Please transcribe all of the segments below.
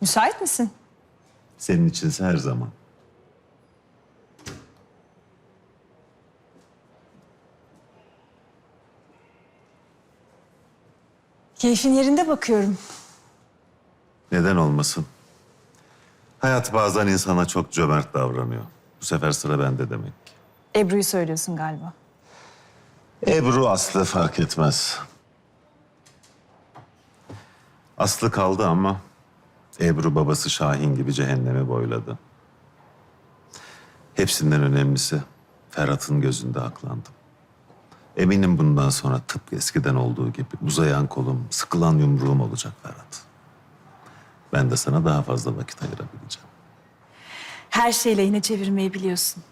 Müsait misin? Senin içinse her zaman. Keyfin yerinde bakıyorum. Neden olmasın? Hayat bazen insana çok cömert davranıyor. Bu sefer sıra bende demek. Ebru'yu söylüyorsun galiba. Ebru Aslı fark etmez. Aslı kaldı ama Ebru babası Şahin gibi cehennemi boyladı. Hepsinden önemlisi Ferhat'ın gözünde aklandım. Eminim bundan sonra tıpkı eskiden olduğu gibi uzayan kolum, sıkılan yumruğum olacak Ferhat. Ben de sana daha fazla vakit ayırabileceğim. Her şeyi lehine çevirmeyi biliyorsun.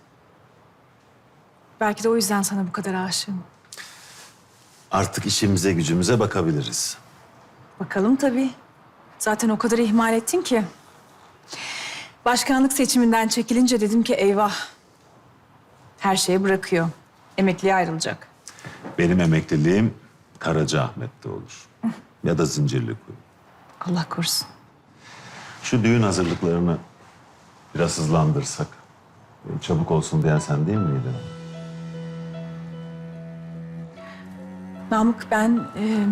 Belki de o yüzden sana bu kadar aşığım. Artık işimize gücümüze bakabiliriz. Bakalım tabii. Zaten o kadar ihmal ettin ki. Başkanlık seçiminden çekilince dedim ki eyvah. Her şeyi bırakıyor. Emekliye ayrılacak. Benim emekliliğim Karacaahmet'te olur. ya da Zincirlikuyu. Allah korusun. Şu düğün hazırlıklarını biraz hızlandırsak. e, Çabuk olsun diyen sen değil miydin? Namık ben e,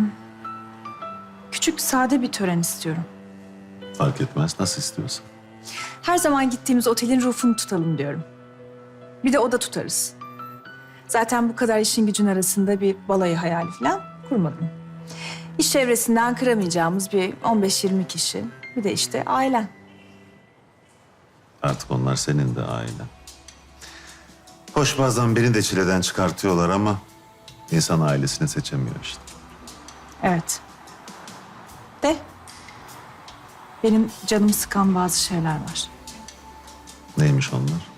küçük sade bir tören istiyorum. Fark etmez nasıl istiyorsan. Her zaman gittiğimiz otelin rufunu tutalım diyorum. Bir de oda tutarız. Zaten bu kadar işin gücün arasında bir balayı hayali falan kurmadım. İş çevresinden kıramayacağımız bir 15-20 kişi. Bir de işte ailen. Artık onlar senin de ailen. Hoş bazen beni de çileden çıkartıyorlar ama insan ailesini seçemiyor işte. Evet. De benim canımı sıkan bazı şeyler var. Neymiş onlar?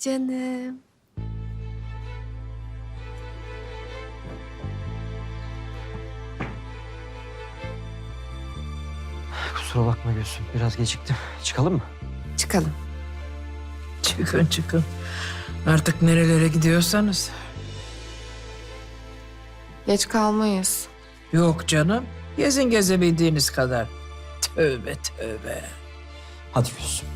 Canım. Kusura bakma Gülsüm. Biraz geciktim. Çıkalım mı? Çıkalım. Çıkın çıkın. Artık nerelere gidiyorsanız. Geç kalmayız. Yok canım. Gezin gezebildiğiniz kadar. Tövbe tövbe. Hadi Gülsüm.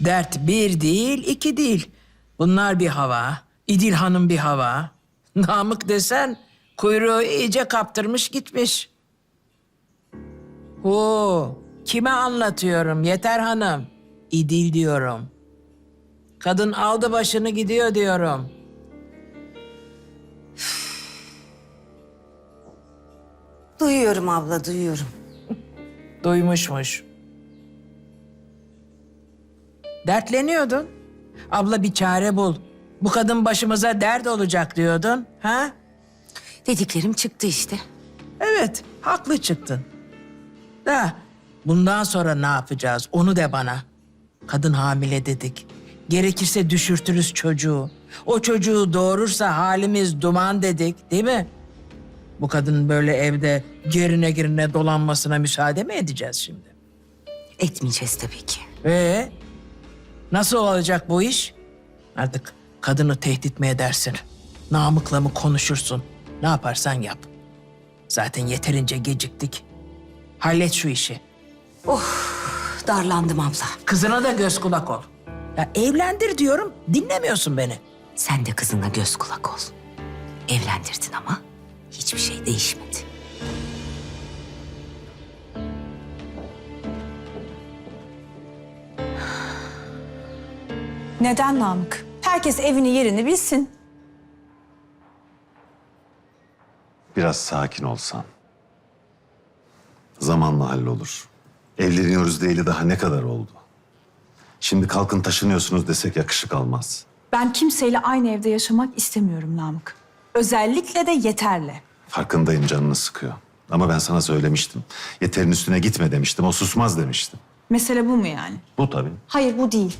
Dert bir değil, iki değil. Bunlar bir hava. İdil Hanım bir hava. Namık desen kuyruğu iyice kaptırmış gitmiş. Oo, kime anlatıyorum yeter hanım. İdil diyorum. Kadın aldı başını gidiyor diyorum. Duyuyorum abla, duyuyorum. Duymuşmuş. Dertleniyordun. Abla bir çare bul. Bu kadın başımıza dert olacak diyordun. Ha? Dediklerim çıktı işte. Evet, haklı çıktın. Da bundan sonra ne yapacağız onu de bana. Kadın hamile dedik. Gerekirse düşürtürüz çocuğu. O çocuğu doğurursa halimiz duman dedik değil mi? Bu kadın böyle evde gerine gerine dolanmasına müsaade mi edeceğiz şimdi? Etmeyeceğiz tabii ki. Ee, nasıl olacak bu iş? Artık kadını tehdit mi edersin? Namıkla mı konuşursun? Ne yaparsan yap. Zaten yeterince geciktik. Hallet şu işi. Darlandım abla. Kızına da göz kulak ol. Ya evlendir diyorum, dinlemiyorsun beni. Sen de kızına göz kulak ol. Evlendirdin ama hiçbir şey değişmedi. Neden Namık? Herkes evini yerini bilsin. Biraz sakin olsan. Zamanla hallolur. Evleniyoruz diyeli daha ne kadar oldu? Şimdi kalkın taşınıyorsunuz desek yakışık almaz. Ben kimseyle aynı evde yaşamak istemiyorum Namık. Özellikle de yeterle. Farkındayım canını sıkıyor. Ama ben sana söylemiştim. Yeterin üstüne gitme demiştim. O susmaz demiştim. Mesele bu mu yani? Bu tabii. Hayır bu değil.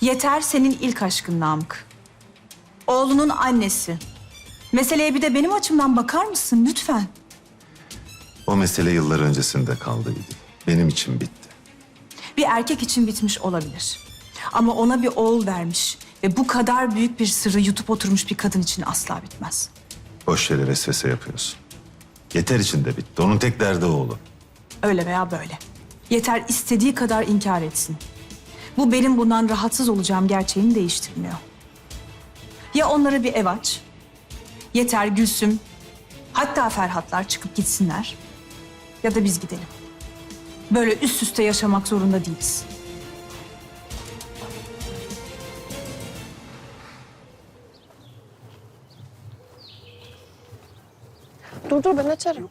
Yeter senin ilk aşkın Namık. Oğlunun annesi. Meseleye bir de benim açımdan bakar mısın lütfen? O mesele yıllar öncesinde kaldı idi. Benim için bitti. bir erkek için bitmiş olabilir. Ama ona bir oğul vermiş ve bu kadar büyük bir sırrı yutup oturmuş bir kadın için asla bitmez. Boş yere vesvese yapıyorsun. Yeter içinde bitti. Onun tek derdi oğlu. Öyle veya böyle. Yeter istediği kadar inkar etsin. Bu benim bundan rahatsız olacağım gerçeğini değiştirmiyor. Ya onlara bir ev aç. Yeter Gülsüm, hatta Ferhatlar çıkıp gitsinler. Ya da biz gidelim. Böyle üst üste yaşamak zorunda değiliz. Dur dur ben açarım.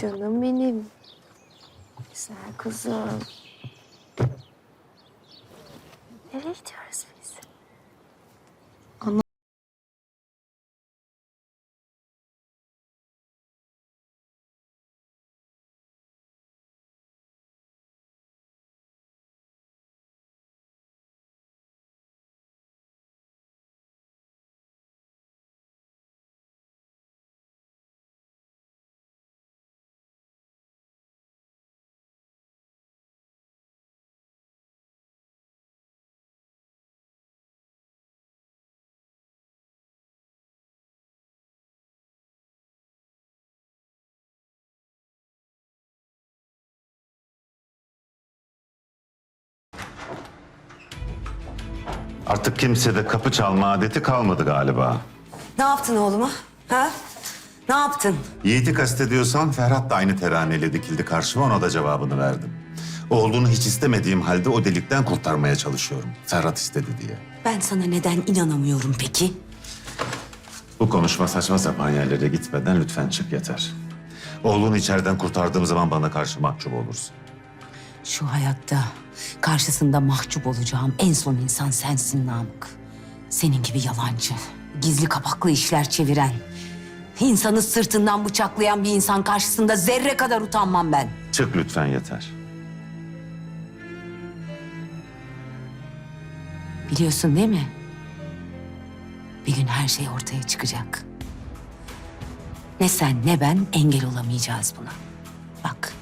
Canım benim. Güzel kızım. Nereye gidiyoruz biz? Artık kimsede kapı çalma adeti kalmadı galiba. Ne yaptın oğluma? Ha? Ne yaptın? Yiğit'i kastediyorsan Ferhat da aynı teraneyle dikildi karşıma ona da cevabını verdim. Oğlunu hiç istemediğim halde o delikten kurtarmaya çalışıyorum. Ferhat istedi diye. Ben sana neden inanamıyorum peki? Bu konuşma saçma sapan yerlere gitmeden lütfen çık yeter. Oğlunu içeriden kurtardığım zaman bana karşı mahcup olursun. Şu hayatta karşısında mahcup olacağım en son insan sensin Namık. Senin gibi yalancı, gizli kapaklı işler çeviren, insanı sırtından bıçaklayan bir insan karşısında zerre kadar utanmam ben. Çık lütfen yeter. Biliyorsun değil mi? Bir gün her şey ortaya çıkacak. Ne sen ne ben engel olamayacağız buna. Bak,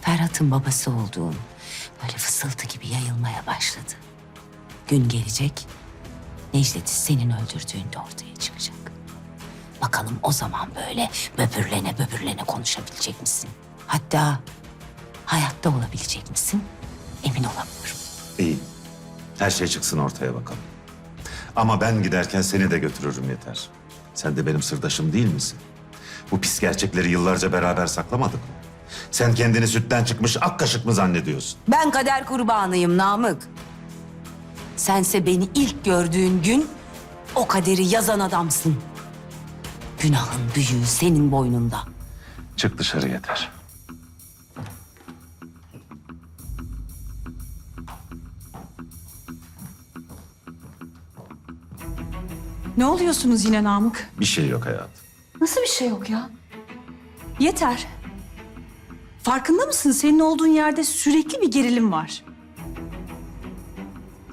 Ferhat'ın babası olduğun böyle fısıltı gibi yayılmaya başladı. Gün gelecek, Necdet'i senin öldürdüğünde ortaya çıkacak. Bakalım o zaman böyle böbürlene böbürlene konuşabilecek misin? Hatta hayatta olabilecek misin? Emin olamıyorum. İyi. Her şey çıksın ortaya bakalım. Ama ben giderken seni de götürürüm yeter. Sen de benim sırdaşım değil misin? Bu pis gerçekleri yıllarca beraber saklamadık mı? Sen kendini sütten çıkmış ak kaşık mı zannediyorsun? Ben kader kurbanıyım Namık. Sense beni ilk gördüğün gün o kaderi yazan adamsın. Günahın büyüğü senin boynunda. Çık dışarı yeter. Ne oluyorsunuz yine Namık? Bir şey yok hayatım. Nasıl bir şey yok ya? Yeter. Farkında mısın? Senin olduğun yerde sürekli bir gerilim var.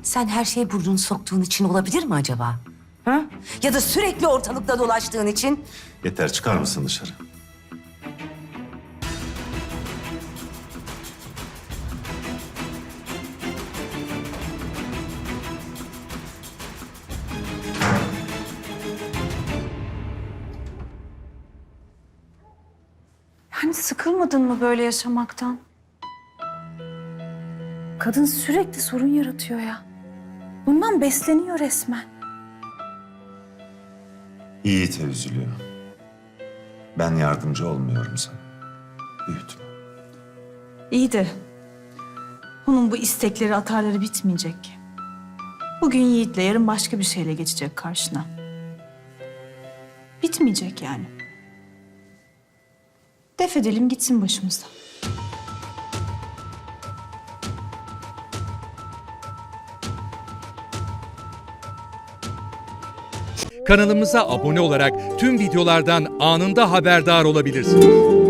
Sen her şeye burnunu soktuğun için olabilir mi acaba? Ha? Ya da sürekli ortalıkta dolaştığın için? Yeter çıkar mısın dışarı? Sıkılmadın mı böyle yaşamaktan? Kadın sürekli sorun yaratıyor ya. Bundan besleniyor resmen. Yiğit üzülüyor. Ben yardımcı olmuyorum sana. Büyütme. İyi de onun bu istekleri, atarları bitmeyecek. Bugün Yiğit'le yarın başka bir şeyle geçecek karşına. Bitmeyecek yani. Def edelim gitsin başımızdan. Kanalımıza abone olarak tüm videolardan anında haberdar olabilirsiniz.